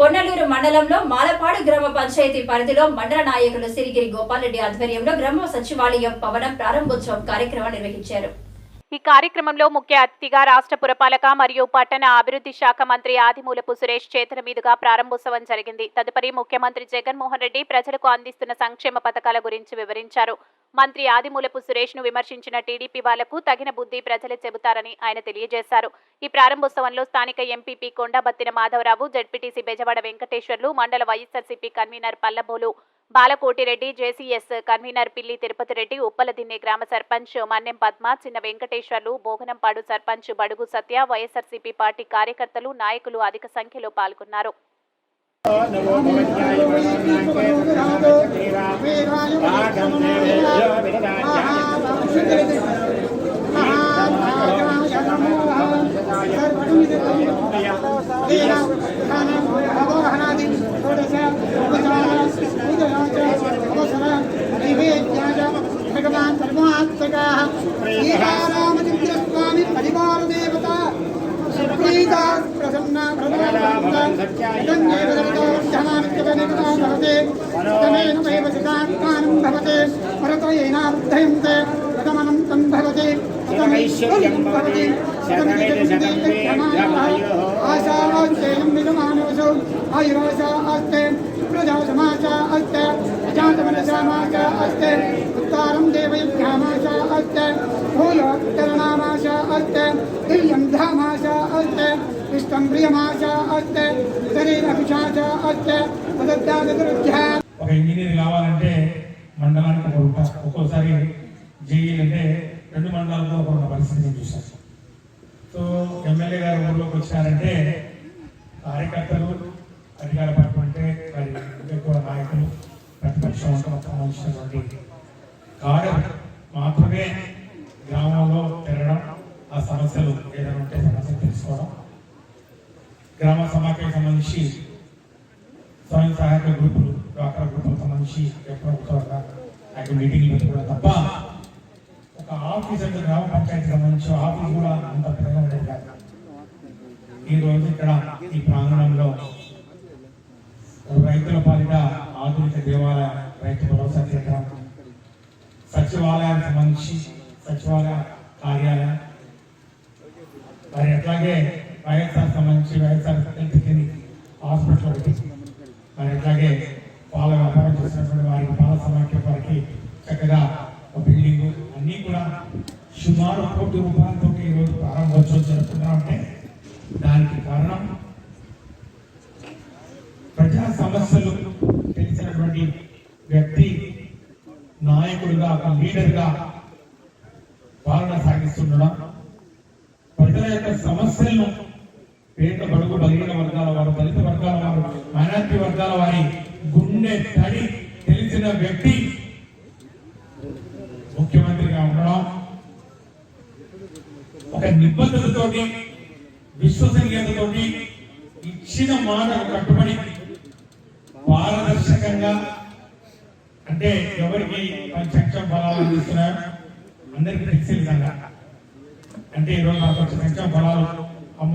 పొన్నలూరు మండలంలో మాలపాడు గ్రామ పంచాయతీ పరిధిలో మండల నాయకులు సిరిగిరి గోపాలరెడ్డి ఆధ్వర్యంలో గ్రామ సచివాలయం భవన ప్రారంభోత్సవం కార్యక్రమం నిర్వహించారు. ఈ కార్యక్రమంలో ముఖ్య అతిథిగా రాష్ట్ర పురపాలక మరియు పట్టణ అభివృద్ధి శాఖ మంత్రి ఆదిమూలపు సురేష్ చేతుల మీదుగా ప్రారంభోత్సవం జరిగింది. తదుపరి ముఖ్యమంత్రి జగన్మోహన్ రెడ్డి ప్రజలకు అందిస్తున్న సంక్షేమ పథకాల గురించి వివరించారు. మంత్రి ఆదిమూలపు సురేష్ను విమర్శించిన టీడీపీ వాళ్ళకు తగిన బుద్ధి ప్రజలే చెబుతారని ఆయన తెలియజేశారు. ఈ ప్రారంభోత్సవంలో స్థానిక MPP Kondabattina Madhavarao ZPTC Bezawada Venkateswarlu mandal YSRCP convener Pallabolu Balakotireddy JCS convener Pilli Tirupati Reddy ఉప్పలదిన్నె గ్రామ సర్పంచ్ మన్నెం పద్మ చిన్న వెంకటేశ్వర్లు బోగనంపాడు సర్పంచ్ బడుగు సత్య వైఎస్ఆర్సీపీ పార్టీ కార్యకర్తలు నాయకులు అధిక సంఖ్యలో పాల్గొన్నారు భగవాన్ శ్రీరామచంద్రస్వామి పరివార దేవత సుప్రీత ప్రసన్న ప్రసన్నమేవ సిద్ధాత్మానం భవతే భరతయేనార్థయంతే ప్రథమనంతం భవతి శతమైశ్వర్యం భవతి శతమితి శతం ఆయురాశా అస్తే ప్రజా సమాచా అస్తే అజాతమనసామాచా అస్తే ఉత్తారం దేవయభ్యామాచా అస్తే భూలోత్తరణామాచా అస్తే దివ్యం ధామాచా అస్తే ఇష్టం ప్రియమాచా అస్తే శరీరభిషాచా ఒక ఇంజనీర్ కావాలంటే మండలానికి ఒక రూపాయి ఒక్కోసారి జేఈ రెండు మండలాలతో ఒక పరిస్థితిని నేను సో ఎమ్మెల్యే గారు ఊర్లోకి వచ్చారంటే కార్యకర్తలు అధికార పక్షం అంటే మరి ఎక్కువ నాయకులు ప్రతిపక్షం అంతా సంబంధించినటువంటి కాడు మాత్రమే గ్రామంలో తిరగడం ఆ సమస్యలు ఏదైనా ఉంటే సమస్యలు తెలుసుకోవడం. గ్రామ సమాఖ్యకు సంబంధించి స్వయం సహాయక గ్రూపులు డాక్టర్ గ్రూపులకు సంబంధించి ఎప్పుడో ఒకసారి అక్కడ మీటింగ్లు పెట్టుకోవడం తప్ప ఒక ఆఫీస్ అంటే గ్రామ పంచాయతీకి సంబంధించి ఆఫీస్ కూడా అంత పెద్దగా ఉండేది కాదు. ఈ ఇక్కడ ఈ ప్రాంగణంలో రైతుల పాలిట ఆధునిక దేవాలయ రైతు భరోసా కేంద్రం సచివాలయానికి సంబంధించి సచివాలయ కార్యాలయం. మరి అట్లాగే వైఎస్ఆర్ సంబంధించి వైఎస్ఆర్ హెల్త్ క్లినిక్ హాస్పిటల్ ఒకటి. మరి అట్లాగే పాల వ్యాపారం చేసినటువంటి వారికి పాల సమాఖ్య వారికి చక్కగా ఒక బిల్డింగ్. అన్నీ కూడా సుమారు కోటి రూపాయలతో ఈరోజు ప్రారంభోత్సవం జరుపుతున్నామంటే దానికి కారణం ప్రజా సమస్యలు తెలిసినటువంటి నాయకుడిగా ఒక లీడర్గా పాలన సాగిస్తుండడం ప్రజల యొక్క సమస్యలను పేద బడుగు బలహీన వర్గాల వారు దళిత వర్గాల వారు మైనార్టీ వర్గాల వారి గుండె తడి తెలిసిన వ్యక్తి ముఖ్యమంత్రిగా ఉండడం ఒక నిబద్ధతతోటి విశ్వసనీయతతోటి ఇచ్చిన మాటకు కట్టుబడి పారదర్శకంగా అంటే ఎవరికి సంక్షేమ ఫలాలు అందిస్తున్నారు అందరికీ తెలిసే విధంగా. అంటే ఈరోజు నాకు వచ్చే సంక్షేమ ఫలాలు అమ్మ